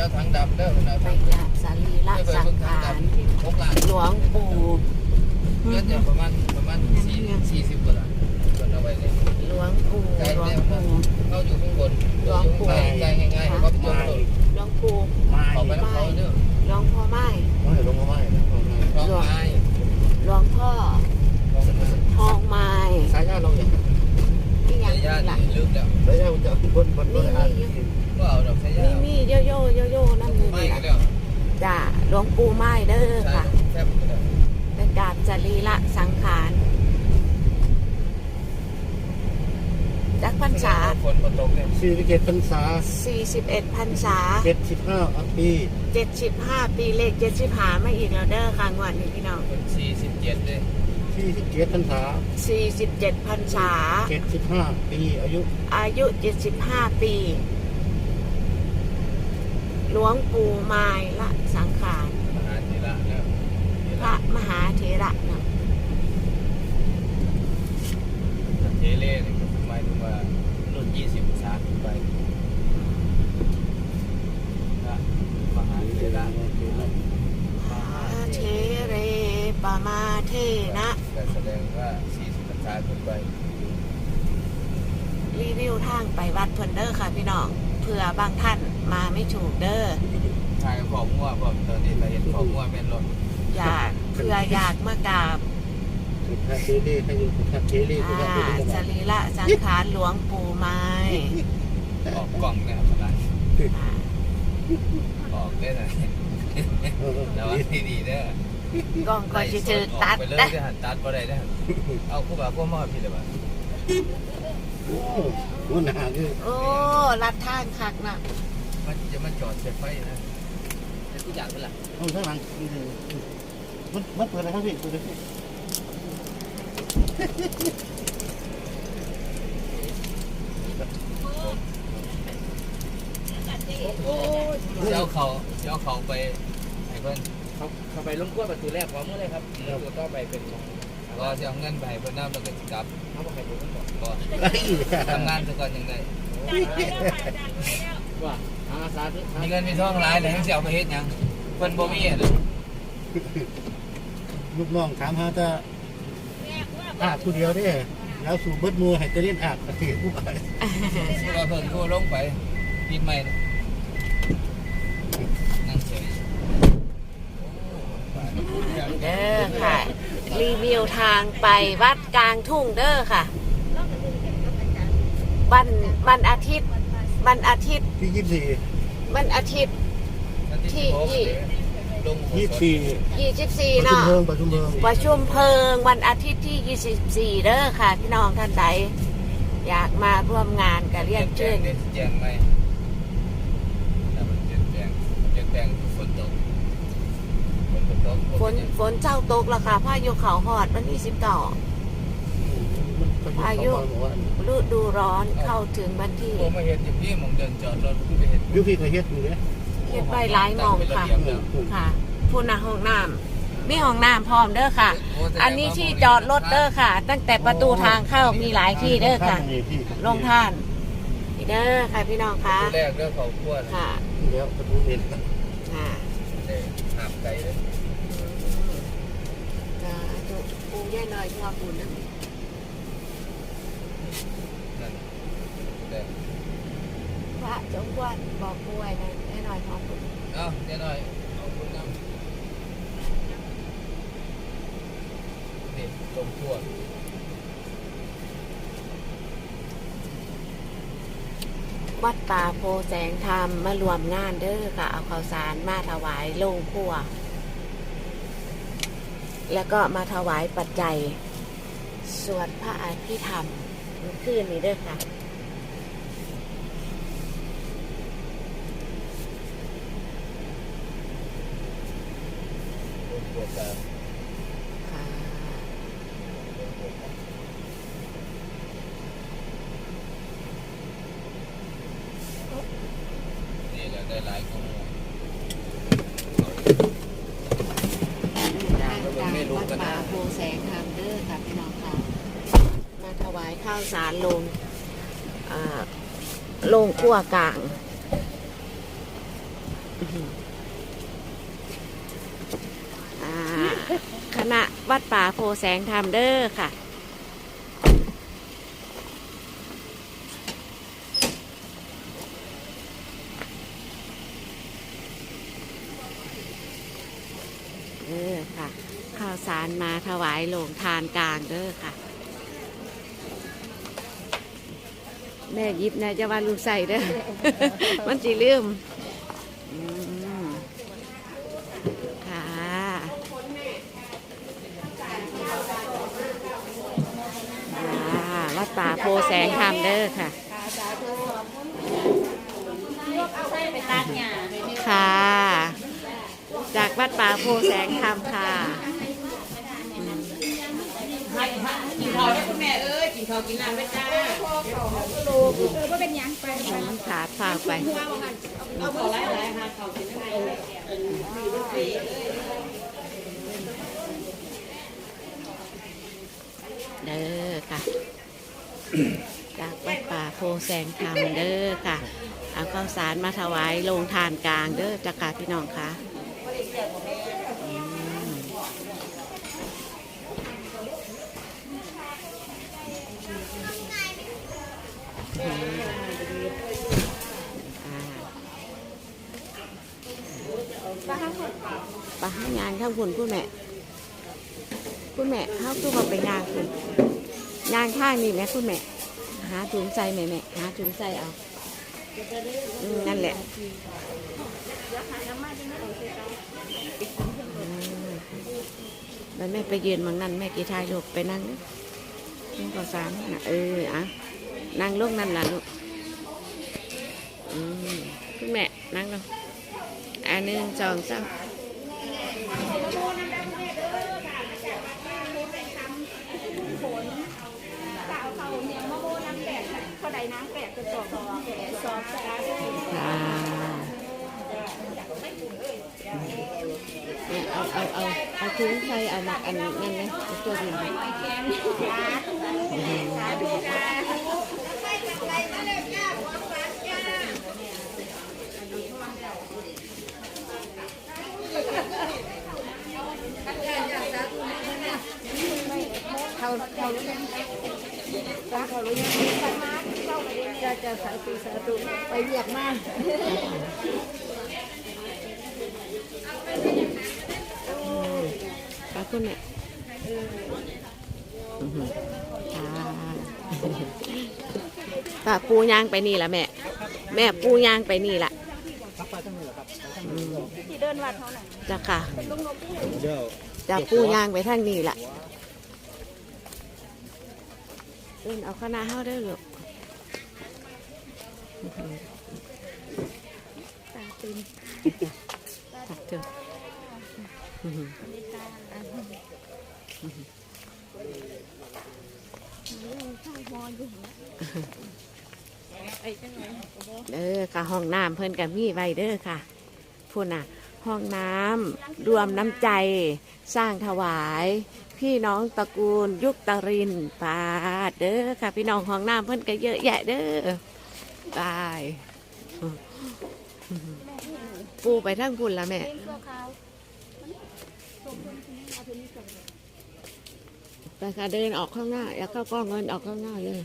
จ้าทางดำเด้อนะไปทางกราบสรีระไม่เคยสังเพิ่งทางขารดำหกล้านหลวงปู่เงินจะประมาณประมาณสี่สี่สิบกว่าล้านส่วนเอาไว้เลยหลวงปู่หลวงปู่เขาอยู่ข้างบนอยู่ข้างใต้ง่ายๆเขาไปจมลงหลวงปู่ไม้เขาไปแล้วเขาเด้อหลวงพ่อไม้ไม่ลงมาไม้นะลงมาร้องไห้หลวงพ่อร้องไห้ทองไม้สายญาเราอย่างที่ยัสางยญาติหลันี่ลึกแล้วสายญาจะบนบนบนอ่าน ก็เอาดอกสายญานี่ตินี่โยโย่โยโย่นั่นเลยไม่นี่กันล่ะแล้วจ้าหลวงปู่ไม้เด้อใช่ค่ะแทบกันแล้วไปกราบสรีระสังขารจักพรรษาฝนมาตกเนี่ยสี่สิบเจ็ดพรรษา41พรรษา เจ็ดสิบห้าปี75 ปีเลข75ไม่อีกแล้วเด้อค่ะงวดนี้พี่น้องคนสี่สิบเจ็ดเลยสี่สิบเจ็ดพรรษา47พรรษา เจ็ดสิบห้าปีอายุอายุ 75 ปี หลวงปู่ไม้ละสังขารมหาเถระแล้วพระมหาเถระเนาะเทเล่เนี่ยก็หมายถึงว่ารุ่นยี่สิบสามไปนะมหาเถระมหาเถเรปมาเทนะแต่แสดงว่าสี่สิบพรรษาขึ้นไปรีวิวทางไปวัดเพิ่นเด้อค่ะพี่น้องเผื่อบางท่านมาไม่ถูกเด้อทายของมั่วผมตอนนี้เราเห็นของมั่วเป็นรถอยากเผื่ออยากมากราบสุดท้ายเทเลถ้าอยู่สุดท้ายเทเลสุดอ่าท้ายเทเลสรีระสังขารหลวงปู่ไม้ออกกล่องเนี่ยพลังอ่าออกได้เลยแต่ว่าที่ดีเด้อกล้องก็จะเจอออตักดไปเลยนะ ได้หันตัดบ่ได้ได้หันเอาคู่บ่าวคู่มอพี่เลยบ่าโอ้ โหหนาคือโอ้ลัดทางคักนะมันจะมาจอดเสร็จไฟนะแต่ทุกอย่างเป็นหลักเอาข้างหลังมันมันเปิดอะไรครับพี่เปิดอะไรพี่เจ้าเขาเจ้าเขาไปให้เพิ่นเขาเขาไปล้มกล้วยประตูแรกพร้อมเมื่อไรครับประตูต่อไปเป็นของ ก็จะเอาเงินไปให้เพิ่นน้ำแล้วก็สิกลับเขาบอกใครเป็นคนบอกก็ไอ้ทำงานซะก่อนยังไงว่าอาสาธุมีเงินมีทองหลายแต่ยังสิเอาไปเฮ็ดหยังเพิ่นบ่มีอะเด้อลูกน้องถามหาจะอาบผู้เดียวได้แล้วสู่เบิดมือให้จะเล่นอาบประเทศผู้ไปก็เพิ่นกู้ลงไปปิดใหม่นะนั่งเฉย เด้อค่ะ รีวิวทางไปวัดกลางทุ่งเด้อค่ะ วันวันอาทิตย์ วันอาทิตย์ ที่ยี่สิบสี่วันอาทิตย์ที่ที่ลงยี่สิบสี่24ประชุมเนาะเพลิงประชุมเพลิงประชุมเพลิงวันอาทิตย์ที่24เด้อค่ะ พี่น้องท่านใดอยากมาร่วมงานก็เรียนเชิญแจ้งไหมถ้ามันเปลี่ยนแปลงเปลี่ยนแปลงฝนตกฝนตก ฝนฝนเจ้าตกแล้วค่ะพายุเขาหอดวันที่19อายุฤดูร้อนเข้าถึงวันที่ผมมาเห็นอยู่พี่มองเดินจอดรถขึ้นไปเห็นยุพี่เคยเฮ็ดอยู่เนี่ยเฮ็ดไว้หลายหม่องค่ะค่ะผู้นาห้องน้ำมีห้องน้ำพร้อมเด้อค่ะ อันนี้ที่จอดรถเด้อค่ะ ตั้งแต่ประตูทางเข้ามีหลายที่เด้อค่ะลงท่านนี่เด้อค่ะพี่น้องค่ะแรกเรื่องเขาขั้วนะค่ะเดี๋ยวประตูเห็น ค่ะ เด็กหาบไก่เลย จะจุ ปูย่ายน้อยชอบบุญนะนั่นเด็กพระจงกวนบอกป่วยนะย่ายน้อยชอบบุญเอ้าเดี๋ยวหน่อยเอาคุณน้ำนี่ตรงขั้ววัดป่าโพแสงธรรมมารวมงานเด้อค่ะเอาข้าวสารมาถวายโลงครัว แล้วก็มาถวายปัจจัย สวดพระอภิธรรมเมื่อคืนนี้เด้อค่ะตรงขั้วกลางค่ะนี่แหละได้หลายข้อมูล ทางการวัดป่าโพแสงธรรมเด้อค่ะพี่น้องค่ะ มาถวาย ข้าวสารลงอ่าลงขั้วกลางอ่าคณะวัดป่าโพแสงธรรมเด้อค่ะเออค่ะ ข้าวสารมาถวายโรงทานกลางเด้อค่ะ แม่ยิบนะจะว่าลูกใส่เด้อ มันจีลืมอืมค่ะวัดป่าโพแสงธรรมเด้อค่ะค่ะ จากวัดป่าโพแสงธรรมค่ะกินข้าวได้คุณแม่ เอ้ยกินข้าวกินน้ำได้จ้าน้ำขาดฝากไปเด้อค่ะ จากวัดป่าโพแสงธรรมเด้อค่ะ เอาข้าวสารมาถวายโรงทานกลางเด้อจากกาพี่น้องค่ะอืมอ่า ไปให้งานข้างคุณคุณแม่ คุณแม่เขาคือว่าไปงานคุณงานข้างนี่แม่คุณแม่ หาถุงใส่แม่แม่หาถุงใส่เอาอนั่นแหละมแล้วแม่ไปยืนบางนั้นแม่กี่ทายลูกไปนั่งนี่ก่อสามนะเอออะนั่งลงนั่นล่ะลูกอืมคุณแม่นั่งลงอันหนึ่งสองสาม เอาเอาเอาเอาถุงใส่เอามาอันนั้นนะเอาตัวนี้มาปลาคุณแม่อื้อหือค่ะป้าปูย่างไปนี่ละแม่ แม่ปูย่างไปนี่ละอืมจ้ะค่ะเดี๋ยว จะปูย่างไปทางนี้ละเอิ้นเอาคณะเฮาได้อลูกอื้อหือตาตึงตาตึงอื้อหือเด้อค่ะห้องน้ำเพิ่นกับมีไว้เด้อค่ะพูดน่ะ ห้องน้ำรวมน้ำใจ สร้างถวาย พี่น้องตระกูลยุคตรินปาดเด้อค่ะ พี่น้องห้องน้ำเพิ่นก็เยอะแยะเด้อตายปูไปทั้งพุ่นละแม่ไปค่ะเดินออกข้างหน้า อย่าเข้ากล้องเงินออกข้างหน้าเลย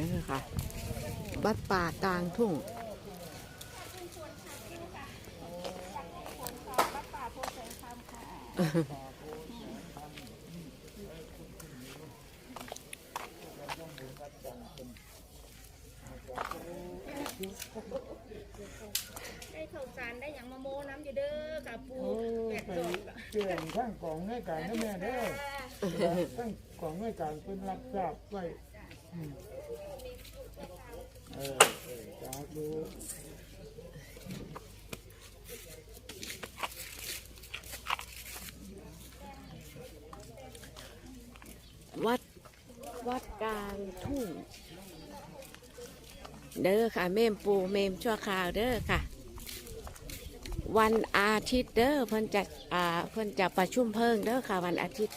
อื้อหือเด้อค่ะวัดป่ากลางทุ่งได้ข้าวสารได้อย่างมะโมน้ำอยู่เด้อกับปูโอ้แปดไปดอกเชื่องข้างกล่องให้การนะแม่เด้อข้างกล่องให้การเป็นรับทราบไว้อืมเออเออสาธุ วัด วัดกลางทุ่ง เด้อค่ะ เมมปูเมมชั่วคราวเด้อค่ะ วันอาทิตย์เด้อเพิ่นจะอ่าเพิ่นจะประชุมเพิ่งเด้อค่ะ วันอาทิตย์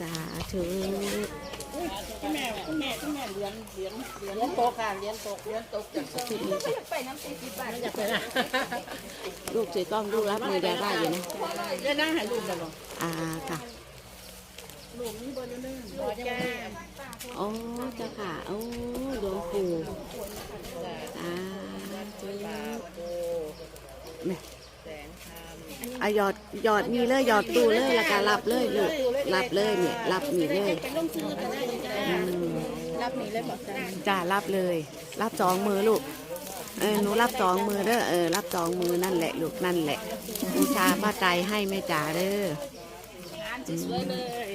สาธุคุณแม่คุณแม่คุณแม่เหรียญเหรียญเหรียญโตค่ะเหรียญโตเหรียญโตจากที่นี่ก็อยากไปน้ำตีสิบบาทอยากไปนะลูกถือกล้องลูกรับมือได้ได้อยู่นะเดี๋ยวนั่งให้ลูกกันหรออ่าค่ะลูกนี่บอลนนึงบนจ้า โอ้เจ้าค่ะ โอ้หลวงปู่อ่าจุยแม่เอาหยอดหยอดมีเลยหยอดตู้เลยแล้วก็รับเลยลูกรับเลยเนี่ยรับนี่เลยอืมรับนี่เลยบอกจ้าจ้ารับเลย รับสองมือลูกเออหนูรับสองมือเด้อเออรับสองมือนั่นแหละลูกนั่นแหละบูชาพระใจให้แม่จ๋าเด้อสวยเลย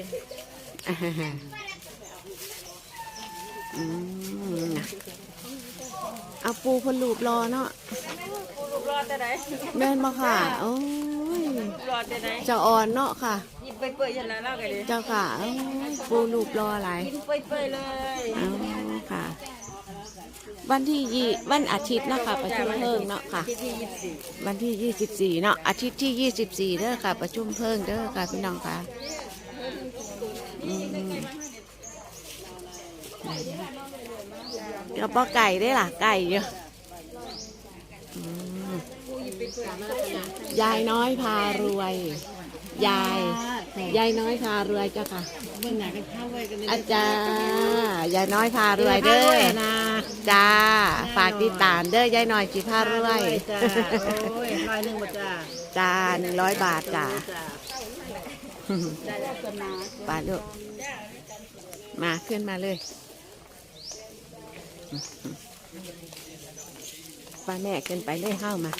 อ่าฮะฮะอืมน่ะเอาปูเพนลูบรอเนาะลูกรอดได้ไหนแม่นบ่ค่ะ โอ้ยรอดได้ไหนเจะอ่อนเนาะค่ะยิบไปเปื่อยยันแล้วกันดิเจ้าค่ะโอ้ยปูลูบรออะไรกินเปื่อยเปื่อยเลยเอาค่ะ วันที่ยี่วันอาทิตย์เนาะค่ะ ประชุมเพิ่งเนาะค่ะ ที่ที่ยี่สิบสี่วันที่ยี่สิบสี่เนาะอาทิตย์ที่ยี่สิบสี่เด้อค่ะ ประชุมเพิ่งเด้อค่ะพี่น้องค่ะอืม เดี๋ยวปอไก่ได้ล่ะไก่เยอะอืมยายน้อยพารวย ยาย ยายน้อยพารวยเจ้าค่ะเมื่อไหร่กันเข้าไว้กันอาจารย์ยายน้อยพารวยเด้อนะจ้าฝากติดตามเด้อยายน้อยสิพารวยจ้าโอ้ยร้อยหนึ่งบ่จ้าจ้าหนึ่งร้อยบาทจ้าจ้าไปลูกมาขึ้นมาเลย ป้าแม่ขึ้นไปเลยเข้ามา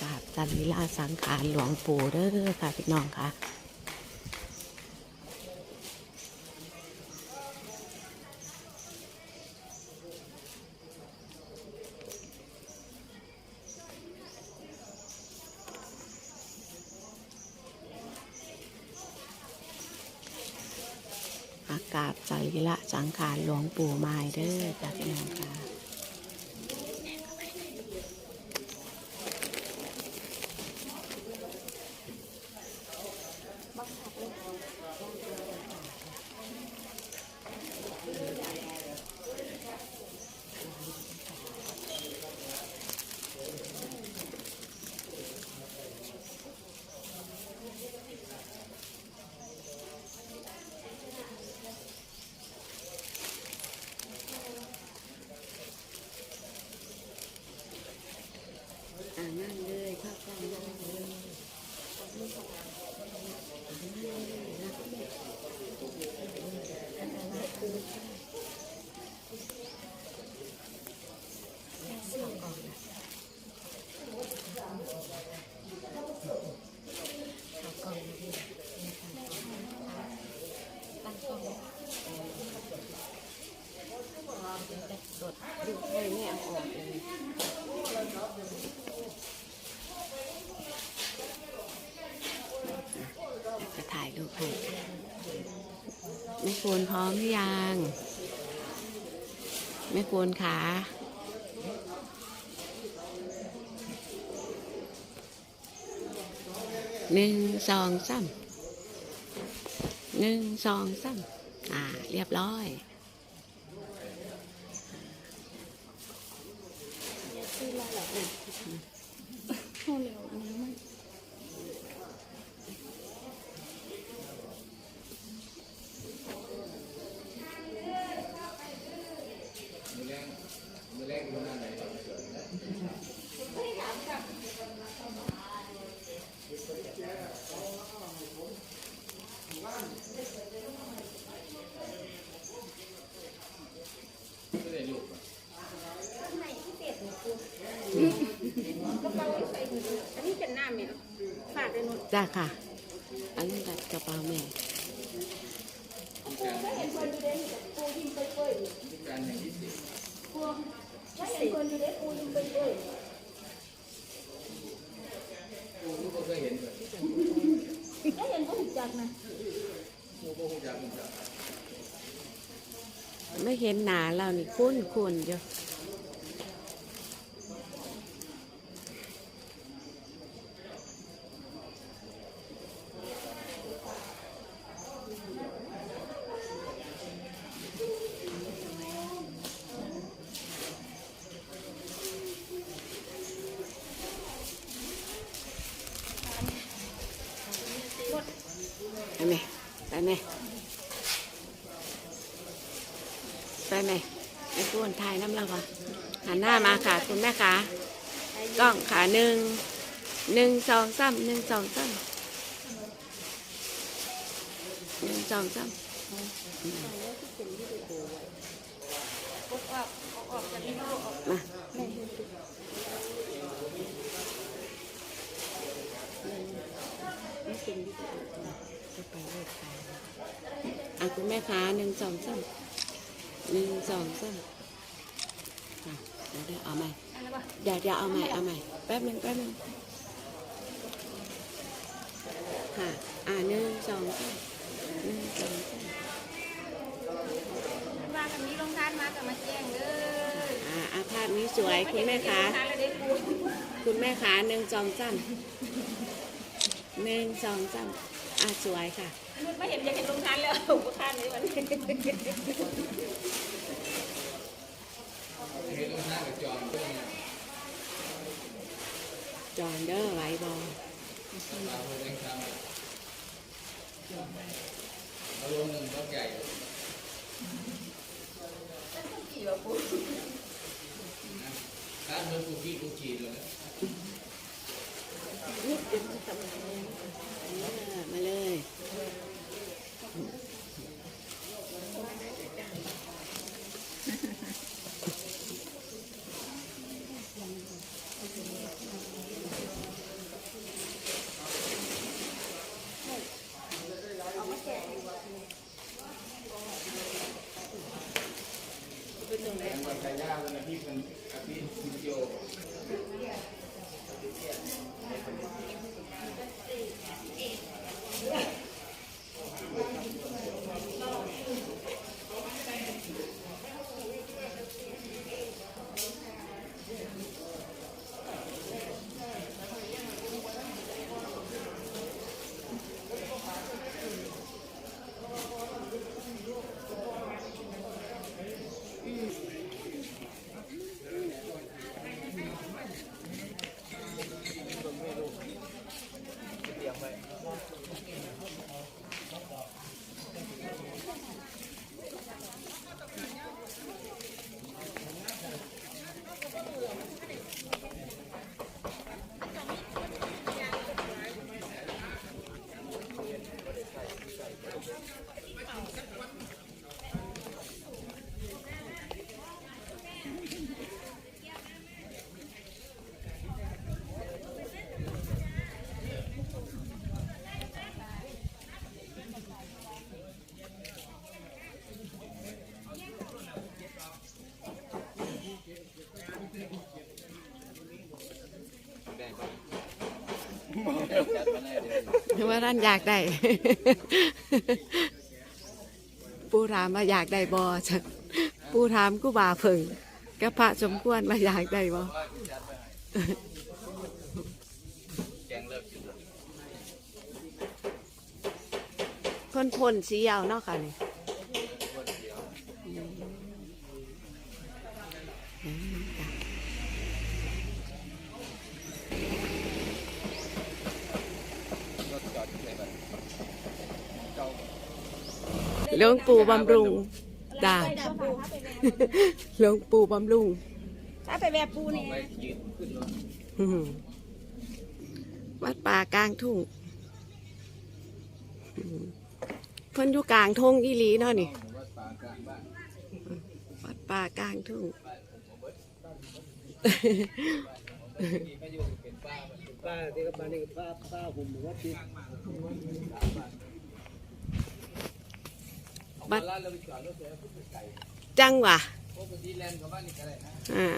กราบสรีลาสังขารหลวงปู่เด้อค่ะพี่น้องค่ะ อากาศใจละสังขารห ลวงปู่ไม้เด้อจ้าพี่น้องค่ะอ่านั่งเลยเข้าใจนั่งเลยสดดูให้แม่เอาออกเลย จะถ่ายรูปให้ พร้อมหรือยังแม่ควรขาหนึ่งสองสามหนึ่งสองสามอ่า เรียบร้อย อันนี้เป็หน้าแมวฝากได้หมดจ้าค่ะ อันนี้ดัดกระเป๋าแม่ไม่เห็นคนดูเด็กูยิ้มไปเไม่เห็นคนดูเด็กูยิ้มไปเไม่เห็นก็นจักนะไม่เห็นหนาเรานี่คุ้นคุ้นอยู่ ถ่ายน้ำเราปะหันหน้ามาค่ะคุณแม่ค่ะกล้องขาหนึ่งหนึ่งสองสามหนึ่งสองสามหนึ่งสองสามมาอะคุณแม่คะหนึ่งสองสามหนึ่งสองสาม เดี๋ยวเอาใหม่เดี๋ยวเดี๋ยวเอาใหม่เอาใหม่แป๊บหนึงแป๊บหนึงค่ะอะหนึ่งสองสามหนึ่งสองสามว่ากันนี้ลงทานมากับมาแจ้งเด้ออ่าอาภาพนี้สวยคุณแม่คะคุณแม่คะหนึ่งสองสามหนึ่งสองสามอะสวยค่ะไม่เห็นอยากเห็นลงทานแล้วกูทานเลยวันนี้เห็นลูกหน้ากับจอมก็ยัง จอนเดอร์ไว้บอเราเองทำเอาลงหนึ่งต้องใหญ่ร้านเมืองกูขี้กูจีนเลยมาเลย ว่าท่า ยังว่าร่านอยากได้ ปูถามมาอยากได้บอฉันปูถามกูบาเพิ่งกับพระสมควรมาอยากได้บอแกงเลิกกินพ่นสีเอาเนาะค่ะนี่ หลวงปู่บำรุงจ้าหลวงปู่บำรุงถ้าไปแบบปูนี่ไปยืนขึ้นรถอืมวัดป่ากลางทุ่งอืมเพิ่นอยู่กลางทงอีหลีเนาะนี่ วัดป่ากลางบ้านวัดป่ากลางทุ่งนี่ก็อยู่เป็นป้าเป็นป้าที่กับบ้านนี่ป้าป้าผมบอกว่าติด บัดร้านเราไปจอดรถเสียพุ่งไก่จังหวะปกติแลนด์กับบ้านนี่ก็ได้นะอ่า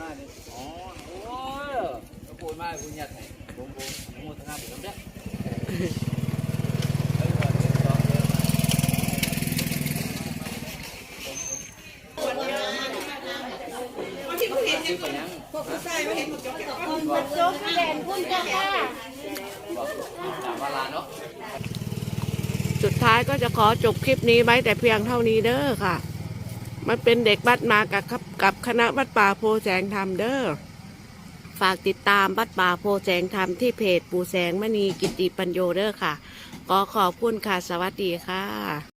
มาเนี่ยอ๋อโอ้ยก็พูดมากคุณยัดให้ผมผมผมโมทนาผมเนี่ยจบแดนพุ่นจ้าค่ะ สุดท้ายก็จะขอจบคลิปนี้ไว้แต่เพียงเท่านี้เด้อค่ะ มันเป็นเด็กบัดมากับกับคณะบัดป่าโพแสงธรรมเด้อ ฝากติดตามบัดป่าโพแสงธรรมที่เพจปู่แสงมณีกิติปัญโยเด้อค่ะ ก็ขอบคุณค่ะ สวัสดีค่ะ